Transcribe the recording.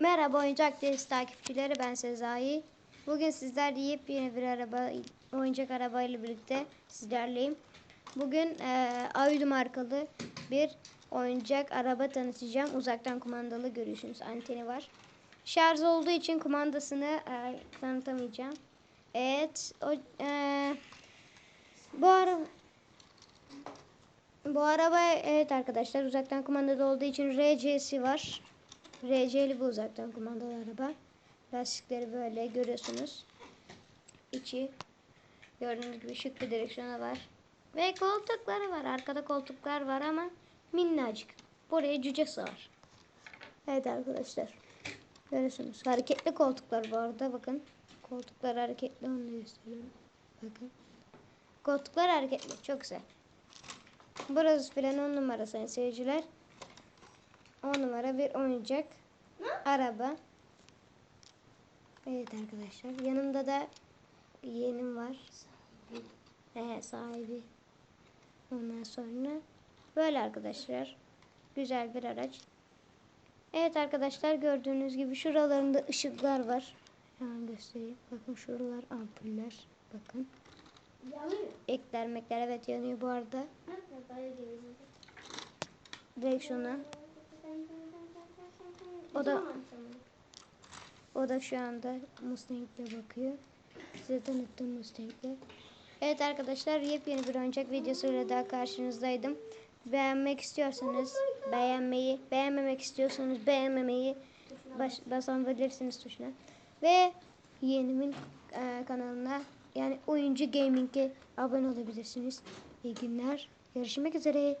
Merhaba oyuncak deniz takipçileri ben Sezai. Bugün sizlerle yepyeni bir araba oyuncak araba ile birlikte sizlerleyim. Bugün eee Aydu markalı bir oyuncak araba tanıtacağım. Uzaktan kumandalı görüyorsunuz anteni var. Şarj olduğu için kumandasını eee, tanıtamayacağım. Evet o eee, bu araba bu araba evet arkadaşlar uzaktan kumandalı olduğu için RC'si var. RC'li bu uzaktan kumandalı araba. Lastikleri böyle görüyorsunuz. İçi gördüğünüz gibi şık bir direksiyonu var. Ve koltukları var. Arkada koltuklar var ama minnacık. Buraya cüce sığar. Evet arkadaşlar. Görüyorsunuz. Hareketli koltuklar bu arada. Bakın. Koltuklar hareketli. Onu da gösteriyorum. Bakın. Koltuklar hareketli. Çok güzel. Burası filan 10 numara sayın seyirciler. 10 numara bir oyuncak. Araba. Evet arkadaşlar. Yanımda da yeğenim var. Ee, sahibi. Ondan sonra böyle arkadaşlar. Güzel bir araç. Evet arkadaşlar gördüğünüz gibi şuralarında ışıklar var. Hemen göstereyim. Bakın şuralar ampuller. Bakın. Yanıyor. Ekler mekler evet yanıyor bu arada. Direksiyona. O da o da şu anda Mustang'le bakıyor. Size tanıttım Mustang'le. Evet arkadaşlar yepyeni bir oyuncak videosuyla daha karşınızdaydım. Beğenmek istiyorsanız beğenmeyi, beğenmemek istiyorsanız beğenmemeyi baş, basabilirsiniz tuşuna. Ve yeğenimin e, kanalına yani Oyuncu Gaming'e abone olabilirsiniz. İyi günler. Görüşmek üzere.